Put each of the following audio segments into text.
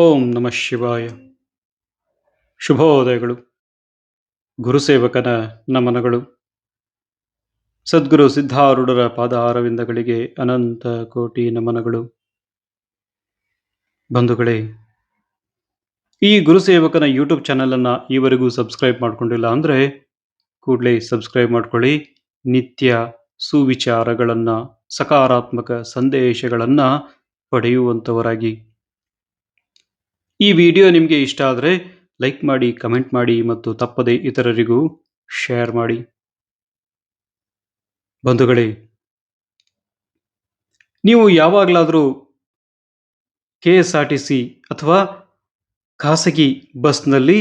ಓಂ ನಮಃ ಶಿವಾಯ. ಶುಭೋದಯಗಳು. ಗುರುಸೇವಕನ ನಮನಗಳು. ಸದ್ಗುರು ಸಿದ್ಧಾರೂಢರ ಪಾದ ಅರವಿಂದಗಳಿಗೆ ಅನಂತ ಕೋಟಿ ನಮನಗಳು. ಬಂಧುಗಳೇ, ಈ ಗುರುಸೇವಕನ ಯೂಟ್ಯೂಬ್ ಚಾನಲನ್ನು ಈವರೆಗೂ ಸಬ್ಸ್ಕ್ರೈಬ್ ಮಾಡ್ಕೊಂಡಿಲ್ಲ ಅಂದರೆ ಕೂಡಲೇ ಸಬ್ಸ್ಕ್ರೈಬ್ ಮಾಡ್ಕೊಳ್ಳಿ. ನಿತ್ಯ ಸುವಿಚಾರಗಳನ್ನು, ಸಕಾರಾತ್ಮಕ ಸಂದೇಶಗಳನ್ನು ಪಡೆಯುವಂಥವರಾಗಿ ಈ ವಿಡಿಯೋ ನಿಮಗೆ ಇಷ್ಟ ಆದರೆ ಲೈಕ್ ಮಾಡಿ, ಕಮೆಂಟ್ ಮಾಡಿ ಮತ್ತು ತಪ್ಪದೆ ಇತರರಿಗೂ ಶೇರ್ ಮಾಡಿ. ಬಂಧುಗಳೇ, ನೀವು ಯಾವಾಗಲಾದರೂ K S R T C ಅಥವಾ ಖಾಸಗಿ ಬಸ್ನಲ್ಲಿ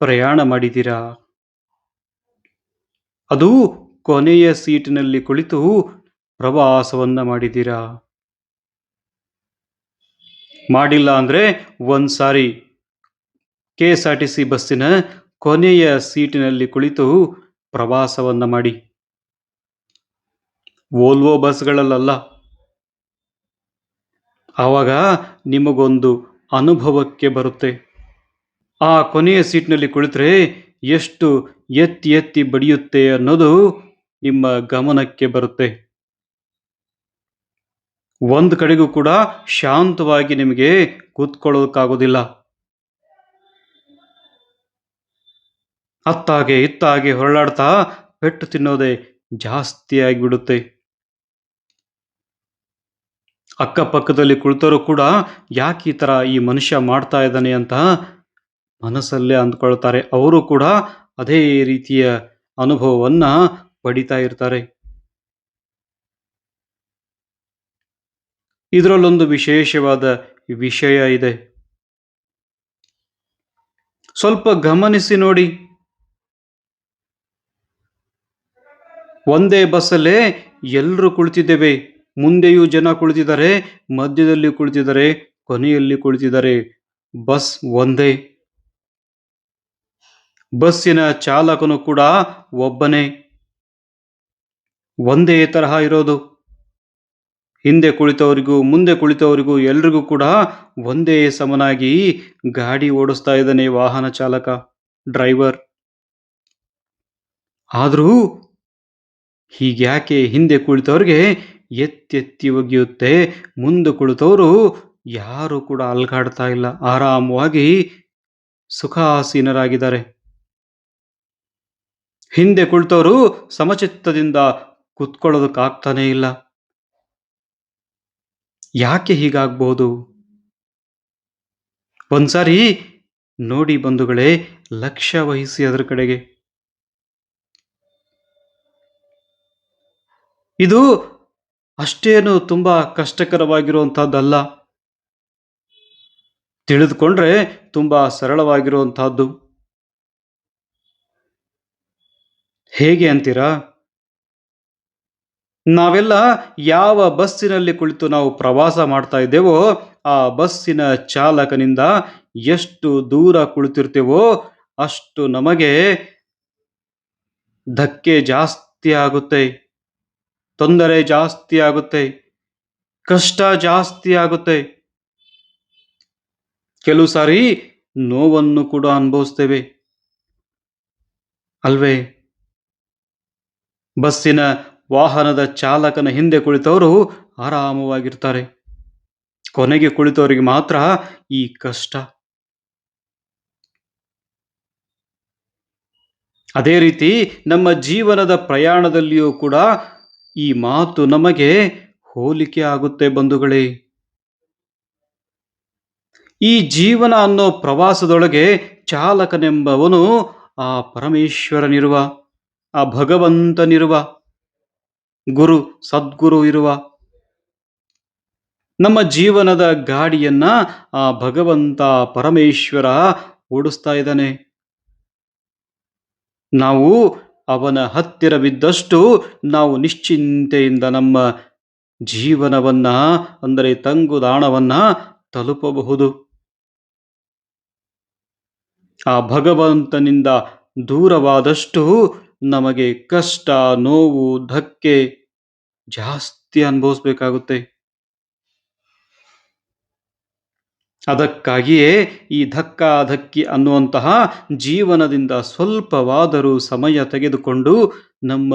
ಪ್ರಯಾಣ ಮಾಡಿದ್ದೀರಾ? ಅದು ಕೊನೆಯ ಸೀಟಿನಲ್ಲಿ ಕುಳಿತು ಪ್ರವಾಸವನ್ನು ಮಾಡಿದ್ದೀರಾ? ಮಾಡಿಲ್ಲ ಅಂದರೆ ಒಂದು ಸಾರಿ K S R T C ಬಸ್ಸಿನ ಕೊನೆಯ ಸೀಟಿನಲ್ಲಿ ಕುಳಿತು ಪ್ರವಾಸವನ್ನ ಮಾಡಿ. ವೋಲ್ವೋ ಬಸ್ಗಳಲ್ಲ ಆವಾಗ ನಿಮಗೊಂದು ಅನುಭವಕ್ಕೆ ಬರುತ್ತೆ. ಆ ಕೊನೆಯ ಸೀಟ್ನಲ್ಲಿ ಕುಳಿತರೆ ಎಷ್ಟು ಎತ್ತಿ ಎತ್ತಿ ಬಡಿಯುತ್ತೆ ಅನ್ನೋದು ನಿಮ್ಮ ಗಮನಕ್ಕೆ ಬರುತ್ತೆ. ಒಂದು ಕಡೆಗೂ ಕೂಡ ಶಾಂತವಾಗಿ ನಿಮಗೆ ಕೂತ್ಕೊಳ್ಳೋದಕ್ಕಾಗೋದಿಲ್ಲ ಅತ್ತಾಗೆ ಇತ್ತಾಗೆ ಹೊರಳಾಡ್ತಾ ಪೆಟ್ಟು ತಿನ್ನೋದೇ ಜಾಸ್ತಿ ಆಗಿಬಿಡುತ್ತೆ. ಅಕ್ಕಪಕ್ಕದಲ್ಲಿ ಕುಳಿತರೂ ಕೂಡ ಯಾಕೆ ಈ ಥರ ಈ ಮನುಷ್ಯ ಮಾಡ್ತಾ ಇದ್ದಾನೆ ಅಂತ ಮನಸ್ಸಲ್ಲೇ ಅಂದ್ಕೊಳ್ತಾರೆ. ಅವರು ಕೂಡ ಅದೇ ರೀತಿಯ ಅನುಭವವನ್ನು ಪಡಿತಾ ಇರ್ತಾರೆ. ಇದರಲ್ಲೊಂದು ವಿಶೇಷವಾದ ವಿಷಯ ಇದೆ. ಸ್ವಲ್ಪ ಗಮನಿಸಿ ನೋಡಿ. ಒಂದೇ ಬಸ್ಸಲ್ಲೇ ಎಲ್ಲರೂ ಕುಳಿತಿದ್ದೇವೆ. ಮುಂದೆಯೂ ಜನ ಕುಳಿತಿದ್ದಾರೆ, ಮಧ್ಯದಲ್ಲಿ ಕುಳಿತಿದ್ದಾರೆ, ಕೊನೆಯಲ್ಲಿ ಕುಳಿತಿದ್ದಾರೆ. ಬಸ್ ಒಂದೇ. ಬಸ್ಸಿನ ಚಾಲಕನು ಕೂಡ ಒಬ್ಬನೇ. ಒಂದೇ ತರಹ ಇರೋದು. ಹಿಂದೆ ಕುಳಿತವರಿಗೂ ಮುಂದೆ ಕುಳಿತವರಿಗೂ ಎಲ್ರಿಗೂ ಕೂಡ ಒಂದೇ ಸಮನಾಗಿ ಗಾಡಿ ಓಡಿಸ್ತಾ ಇದ್ದಾನೆ ವಾಹನ ಚಾಲಕ, ಡ್ರೈವರ್. ಆದರೂ ಹೀಗ್ಯಾಕೆ ಹಿಂದೆ ಕುಳಿತವ್ರಿಗೆ ಎತ್ತೆತ್ತಿ ಒಗೆಯುತ್ತೆ, ಮುಂದೆ ಕುಳಿತವರು ಯಾರು ಕೂಡ ಅಲ್ಗಾಡ್ತಾ ಇಲ್ಲ, ಆರಾಮವಾಗಿ ಸುಖಾಸೀನರಾಗಿದ್ದಾರೆ. ಹಿಂದೆ ಕುಳಿತವರು ಸಮಚಿತ್ತದಿಂದ ಕುತ್ಕೊಳ್ಳೋದಕ್ಕಾಗ್ತಾನೇ ಇಲ್ಲ. ಯಾಕೆ ಹೀಗಾಗ್ಬೋದು? ಒಂದ್ಸಾರಿ ನೋಡಿ ಬಂಧುಗಳೇ ಲಕ್ಷ್ಯ ವಹಿಸಿ ಅದರ ಕಡೆಗೆ. ಇದು ಅಷ್ಟೇನು ತುಂಬಾ ಕಷ್ಟಕರವಾಗಿರುವಂತಹದ್ದಲ್ಲ ತಿಳಿದುಕೊಂಡ್ರೆ ತುಂಬಾ ಸರಳವಾಗಿರುವಂತಹದ್ದು ಹೇಗೆ ಅಂತೀರಾ? ನಾವೆಲ್ಲ ಯಾವ ಬಸ್ಸಿನಲ್ಲಿ ಕುಳಿತು ನಾವು ಪ್ರವಾಸ ಮಾಡ್ತಾ ಇದ್ದೇವೋ, ಆ ಬಸ್ಸಿನ ಚಾಲಕನಿಂದ ಎಷ್ಟು ದೂರ ಕುಳಿತಿರ್ತೇವೋ, ಅಷ್ಟು ನಮಗೆ ಧಕ್ಕೆ ಜಾಸ್ತಿ ಆಗುತ್ತೆ, ತೊಂದರೆ ಜಾಸ್ತಿ ಆಗುತ್ತೆ, ಕಷ್ಟ ಜಾಸ್ತಿ ಆಗುತ್ತೆ. ಕೆಲವು ಸಾರಿ ನೋವನ್ನು ಕೂಡ ಅನುಭವಿಸ್ತೇವೆ. ಅಲ್ವೇ? ಬಸ್ಸಿನ ವಾಹನದ ಚಾಲಕನ ಹಿಂದೆ ಕುಳಿತವರು ಆರಾಮವಾಗಿರ್ತಾರೆ. ಕೊನೆಗೆ ಕುಳಿತವರಿಗೆ ಮಾತ್ರ ಈ ಕಷ್ಟ. ಅದೇ ರೀತಿ ನಮ್ಮ ಜೀವನದ ಪ್ರಯಾಣದಲ್ಲಿಯೂ ಕೂಡ ಈ ಮಾತು ನಮಗೆ ಹೋಲಿಕೆ ಆಗುತ್ತೆ ಬಂಧುಗಳೇ. ಈ ಜೀವನ ಅನ್ನೋ ಪ್ರವಾಸದೊಳಗೆ ಚಾಲಕನೆಂಬವನು ಆ ಪರಮೇಶ್ವರನಿರುವ, ಆ ಭಗವಂತನಿರುವ. ಗುರು, ಸದ್ಗುರು ಇರುವ ನಮ್ಮ ಜೀವನದ ಗಾಡಿಯನ್ನ ಆ ಭಗವಂತ ಪರಮೇಶ್ವರ ಓಡಿಸ್ತಾ ಇದ್ದಾನೆ. ನಾವು ಅವನ ಹತ್ತಿರ ಬಿದ್ದಷ್ಟು ನಾವು ನಿಶ್ಚಿಂತೆಯಿಂದ ನಮ್ಮ ಜೀವನವನ್ನ, ಅಂದರೆ ತಂಗುದಾಣವನ್ನ ತಲುಪಬಹುದು. ಆ ಭಗವಂತನಿಂದ ದೂರವಾದಷ್ಟು ನಮಗೆ ಕಷ್ಟ, ನೋವು, ಧಕ್ಕೆ ಜಾಸ್ತಿ ಅನುಭವಿಸ್ಬೇಕಾಗುತ್ತೆ. ಅದಕ್ಕಾಗಿಯೇ ಈ ಧಕ್ಕಾಧಕ್ಕಿ ಅನ್ನುವಂತಹ ಜೀವನದಿಂದ ಸ್ವಲ್ಪವಾದರೂ ಸಮಯ ತೆಗೆದುಕೊಂಡು ನಮ್ಮ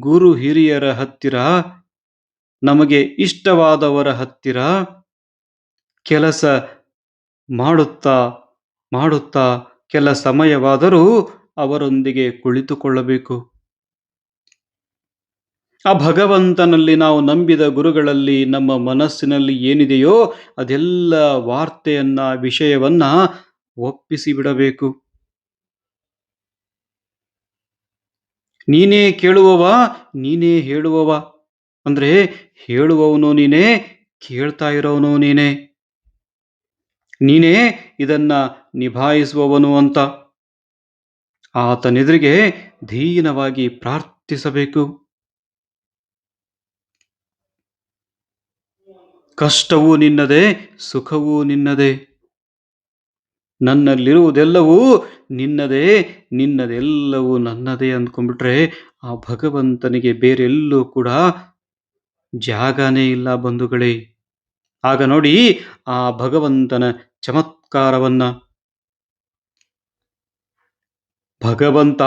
ಗುರು ಹಿರಿಯರ ಹತ್ತಿರ, ನಮಗೆ ಇಷ್ಟವಾದವರ ಹತ್ತಿರ ಕೆಲಸ ಮಾಡುತ್ತಾ ಮಾಡುತ್ತಾ, ಕೆಲ ಸಮಯವಾದರೂ ಅವರೊಂದಿಗೆ ಕುಳಿತುಕೊಳ್ಳಬೇಕು. ಆ ಭಗವಂತನಲ್ಲಿ ನಾವು ನಂಬಿದ ಗುರುಗಳಲ್ಲಿ ನಮ್ಮ ಮನಸ್ಸಿನಲ್ಲಿ ಏನಿದೆಯೋ ಅದೆಲ್ಲ ವಾರ್ತೆಯನ್ನ, ವಿಷಯವನ್ನ ಒಪ್ಪಿಸಿ ಬಿಡಬೇಕು. ನೀನೇ ಕೇಳುವವ, ನೀನೇ ಹೇಳುವವ. ಅಂದ್ರೆ ಹೇಳುವವನು ನೀನೇ, ಕೇಳ್ತಾ ಇರೋವನು ನೀನೇ. ನೀನೇ ಇದನ್ನ ನಿಭಾಯಿಸುವವನು ಅಂತ. ಆತನೆದುರಿಗೆ ದೀನವಾಗಿ ಪ್ರಾರ್ಥಿಸಬೇಕು. ಕಷ್ಟವೂ ನಿನ್ನದೇ, ಸುಖವೂ ನಿನ್ನದೇ. ನನ್ನಲ್ಲಿರುವುದೆಲ್ಲವೂ ನಿನ್ನದೇ, ನಿನ್ನದೆಲ್ಲವೂ ನನ್ನದೇ ಅಂದ್ಕೊಂಡ್ಬಿಟ್ರೆ ಆ ಭಗವಂತನಿಗೆ ಬೇರೆಲ್ಲೂ ಕೂಡ ಜಾಗನೇ ಇಲ್ಲ ಬಂಧುಗಳೇ. ಆಗ ನೋಡಿ ಆ ಭಗವಂತನ ಚಮತ್ಕಾರವನ್ನ. ಭಗವಂತ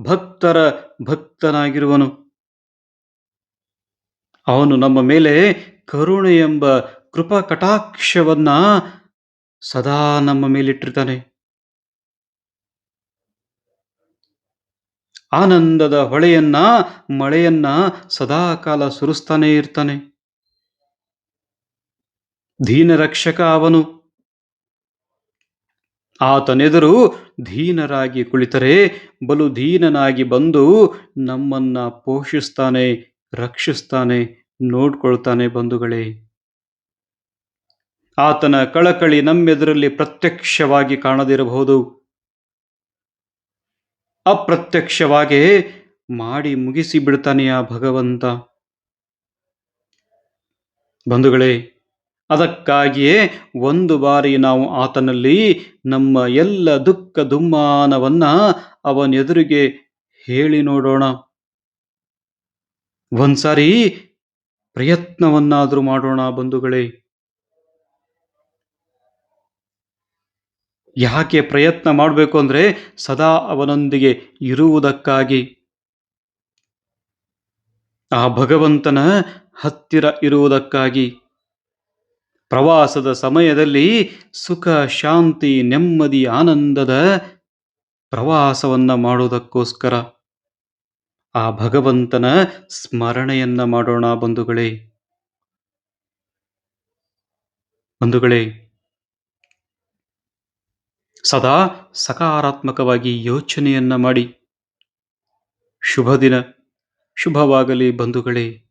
ಭಕ್ತರ ಭಕ್ತನಾಗಿರುವನು. ಅವನು ನಮ್ಮ ಮೇಲೆ ಕರುಣೆ ಎಂಬ ಕೃಪಾ ಕಟಾಕ್ಷವನ್ನ ಸದಾ ನಮ್ಮ ಮೇಲಿಟ್ಟಿರ್ತಾನೆ. ಆನಂದದ ಹೊಳೆಯನ್ನ, ಮಳೆಯನ್ನ ಸದಾ ಕಾಲ ಸುರಿಸ್ತಾನೆ ಇರ್ತಾನೆ. ದೀನರಕ್ಷಕ ಅವನು. ಆತನೆದುರು ಧೀನರಾಗಿ ಕುಳಿತರೆ, ಬಲು ಧೀನನಾಗಿ ಬಂದು ನಮ್ಮನ್ನ ಪೋಷಿಸ್ತಾನೆ, ರಕ್ಷಿಸ್ತಾನೆ, ನೋಡ್ಕೊಳ್ತಾನೆ ಬಂಧುಗಳೇ. ಆತನ ಕಳಕಳಿ ನಮ್ಮೆದುರಲ್ಲಿ ಪ್ರತ್ಯಕ್ಷವಾಗಿ ಕಾಣದಿರಬಹುದು. ಅಪ್ರತ್ಯಕ್ಷವಾಗಿ ಮಾಡಿ ಮುಗಿಸಿ ಬಿಡ್ತಾನೆ ಆ ಭಗವಂತ? ಬಂಧುಗಳೇ ಅದಕ್ಕಾಗಿಯೇ ಒಂದು ಬಾರಿ ನಾವು ಆತನಲ್ಲಿ ನಮ್ಮ ಎಲ್ಲ ದುಃಖ ದುಮ್ಮಾನವನ್ನ ಅವನೆದುರಿಗೆ ಹೇಳಿ ನೋಡೋಣ. ಒಂದ್ಸಾರಿ ಪ್ರಯತ್ನವನ್ನಾದರೂ ಮಾಡೋಣ ಬಂಧುಗಳೇ. ಯಾಕೆ ಪ್ರಯತ್ನ ಮಾಡಬೇಕು ಅಂದ್ರೆ ಸದಾ ಅವನೊಂದಿಗೆ ಇರುವುದಕ್ಕಾಗಿ. ಆ ಭಗವಂತನ ಹತ್ತಿರ ಇರುವುದಕ್ಕಾಗಿ. ಪ್ರವಾಸದ ಸಮಯದಲ್ಲಿ ಸುಖ, ಶಾಂತಿ, ನೆಮ್ಮದಿ, ಆನಂದದ ಪ್ರವಾಸವನ್ನ ಮಾಡುವುದಕ್ಕೋಸ್ಕರ ಆ ಭಗವಂತನ ಸ್ಮರಣೆಯನ್ನ ಮಾಡೋಣ ಬಂಧುಗಳೇ. ಬಂಧುಗಳೇ, ಸದಾ ಸಕಾರಾತ್ಮಕವಾಗಿ ಯೋಚನೆಯನ್ನ ಮಾಡಿ. ಶುಭ ದಿನ ಶುಭವಾಗಲಿ ಬಂಧುಗಳೇ.